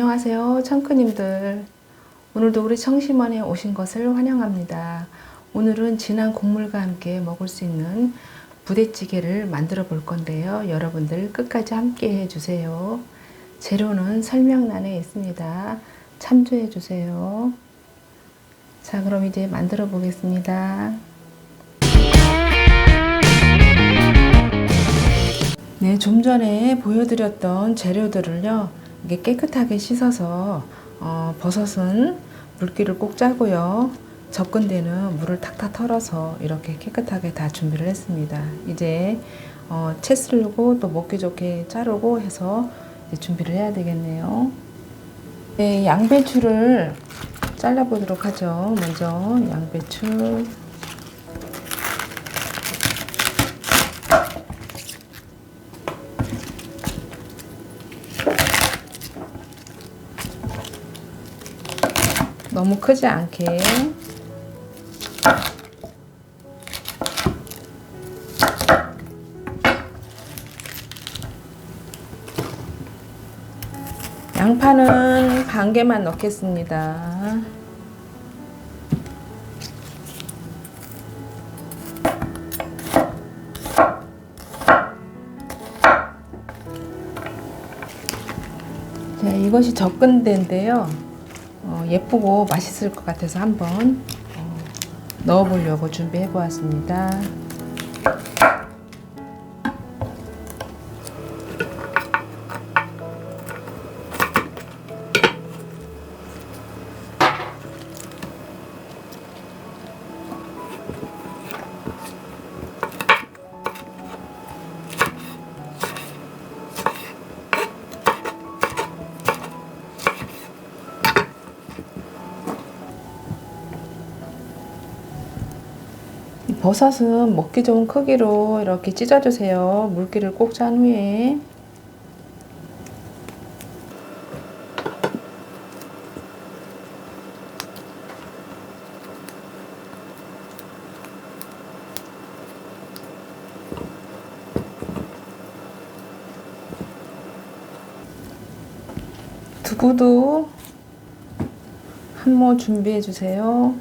안녕하세요, 청크님들. 오늘도 우리 청심원에 오신 것을 환영합니다. 오늘은 진한 국물과 함께 먹을 수 있는 부대찌개를 만들어 볼 건데요. 여러분들 끝까지 함께 해주세요. 재료는 설명란에 있습니다. 참조해 주세요. 자, 그럼 이제 만들어 보겠습니다. 네, 좀 전에 보여드렸던 재료들을요, 이게 깨끗하게 씻어서, 어, 버섯은 물기를 꼭 짜고요. 접근 데는 물을 탁탁 털어서 이렇게 깨끗하게 다 준비를 했습니다. 이제, 어, 채 썰고 또 먹기 좋게 자르고 해서 준비를 해야 되겠네요. 네, 양배추를 잘라보도록 하죠. 먼저 양배추. 너무 크지 않게 양파는 반 개만 넣겠습니다. 자, 이것이 접근대인데요. 어, 예쁘고 맛있을 것 같아서 한번 어, 넣어보려고 준비해 보았습니다. 버섯은 먹기 좋은 크기로 이렇게 찢어주세요. 물기를 꼭 짠 후에. 두부도 한 모 준비해 주세요.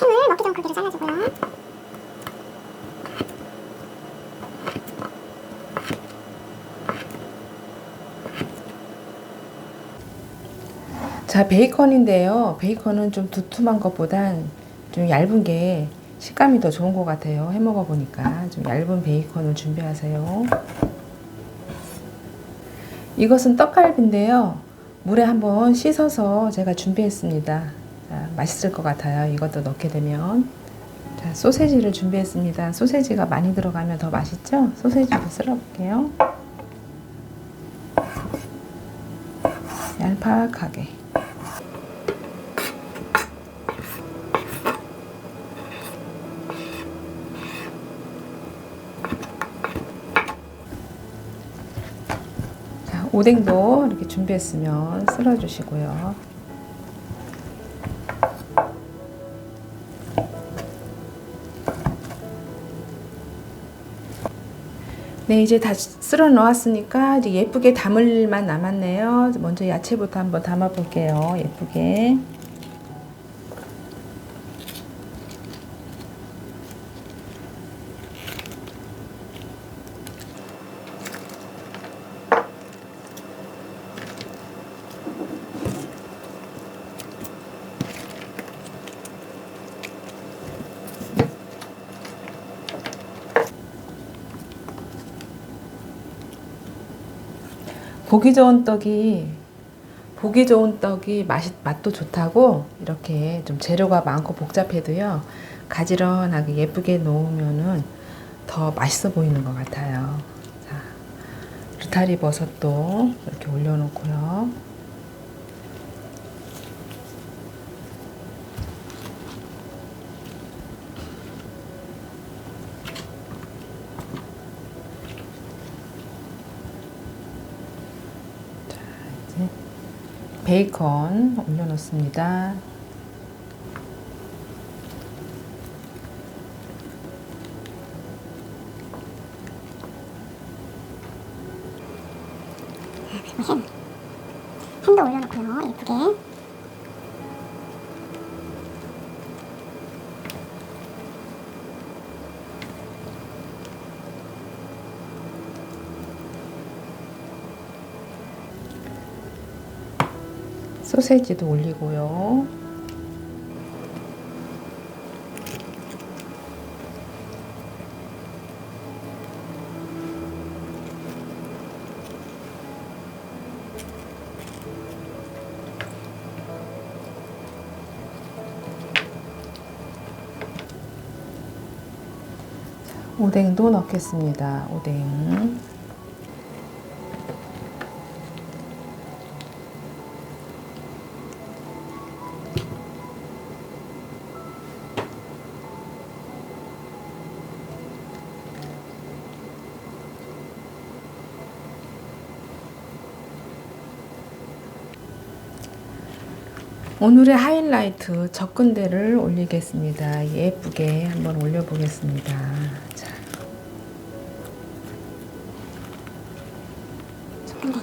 햄을 먹기 좋은 크기로 잘라주고요. 자, 베이컨인데요. 베이컨은 좀 두툼한 것보단 좀 얇은 게 식감이 더 좋은 것 같아요. 해 먹어 보니까 좀 얇은 베이컨을 준비하세요. 이것은 떡갈비인데요. 물에 한번 씻어서 제가 준비했습니다. 자, 맛있을 것 같아요. 이것도 넣게 되면. 자, 소세지를 준비했습니다. 소세지가 많이 들어가면 더 맛있죠? 소세지도 썰어볼게요. 얄팍하게. 자, 오뎅도 이렇게 준비했으면 썰어주시고요. 네, 이제 다 쓸어 놓았으니까 이제 예쁘게 담을 일만 남았네요. 먼저 야채부터 한번 담아 볼게요. 예쁘게. 보기 좋은 떡이 보기 좋은 떡이 맛이 맛도 좋다고 이렇게 좀 재료가 많고 복잡해도요 가지런하게 예쁘게 놓으면은 더 맛있어 보이는 것 같아요. 자, 느타리 버섯도 이렇게 올려놓고요. 베이컨 올려놓습니다. 햄. 햄도 올려놓고요. 예쁘게. 소세지도 올리고요. 오뎅도 넣겠습니다. 오뎅. 오늘의 하이라이트 접근대를 올리겠습니다. 예쁘게 한번 올려보겠습니다. 자, 근데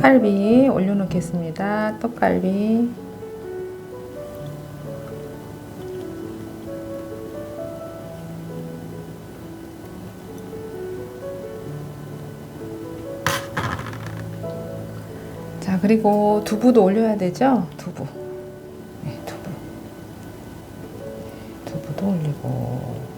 떡갈비 올려놓겠습니다. 떡갈비. 자, 그리고 두부도 올려야 되죠? 두부. 네, 두부. 두부도 올리고.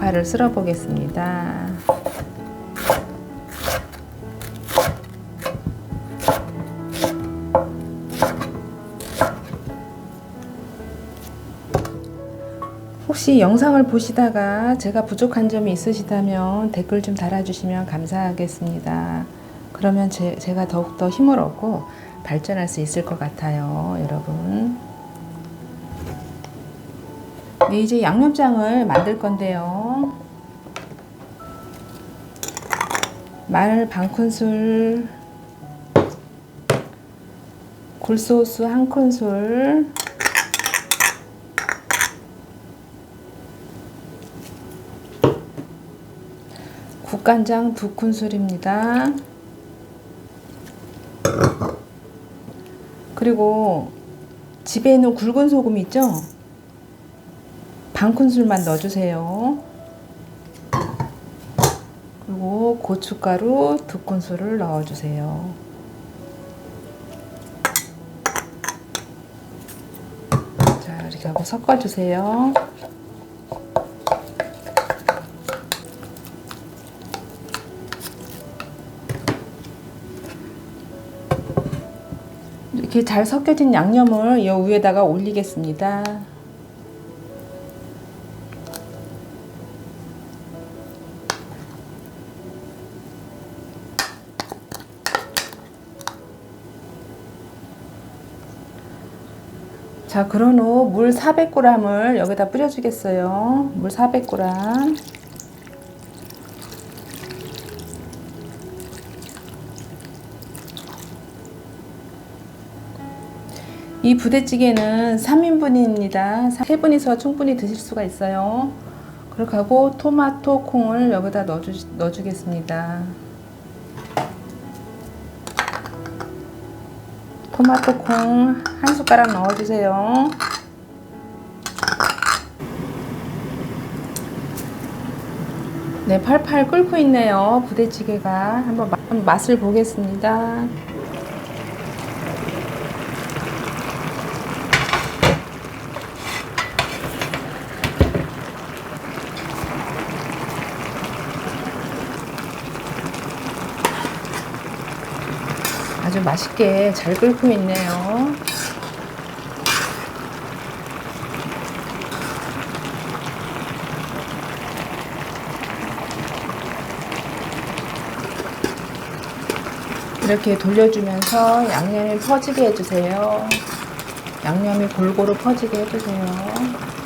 대파를 쓸어 보겠습니다. 혹시 영상을 보시다가 제가 부족한 점이 있으시다면 댓글 좀 달아주시면 감사하겠습니다. 그러면 제, 제가 더욱더 힘을 얻고 발전할 수 있을 것 같아요, 여러분. 네, 이제 양념장을 만들 건데요. 마늘 반 큰술, 굴소스 한 큰술, 국간장 두 큰술입니다. 그리고 집에 있는 굵은 소금 있죠? 반 큰술만 넣어주세요. 그리고 고춧가루 두 큰술을 넣어주세요. 자, 이렇게 하고 섞어주세요. 이렇게 잘 섞여진 양념을 이 위에다가 올리겠습니다. 자, 그런 후 물 400g을 여기다 뿌려주겠어요. 물 400g. 이 부대찌개는 3인분입니다. 3분이서 충분히 드실 수가 있어요. 그렇게 하고 토마토 콩을 여기다 넣어주, 넣어주겠습니다. 토마토 콩 한 숟가락 넣어주세요. 네, 팔팔 끓고 있네요. 부대찌개가 한번, 맛을 보겠습니다. 아주 맛있게 잘 끓고 있네요. 이렇게 돌려주면서 양념이 퍼지게 해주세요. 양념이 골고루 퍼지게 해주세요.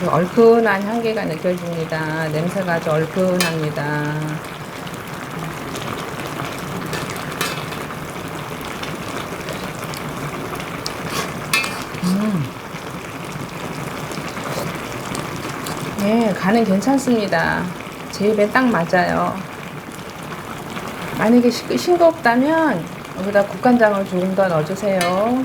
아주 얼큰한 향기가 느껴집니다. 냄새가 아주 얼큰합니다. 네, 간은 괜찮습니다. 제 입에 딱 맞아요. 만약에 시- 싱겁다면 여기다 국간장을 조금 더 넣어주세요.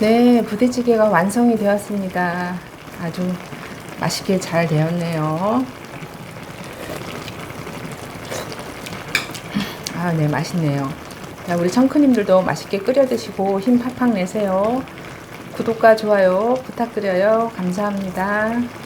네, 부대찌개가 완성이 되었습니다. 아주 맛있게 잘 되었네요. 아, 네, 맛있네요. 자, 우리 청크님들도 맛있게 끓여 드시고 힘 팍팍 내세요. 구독과 좋아요 부탁드려요. 감사합니다.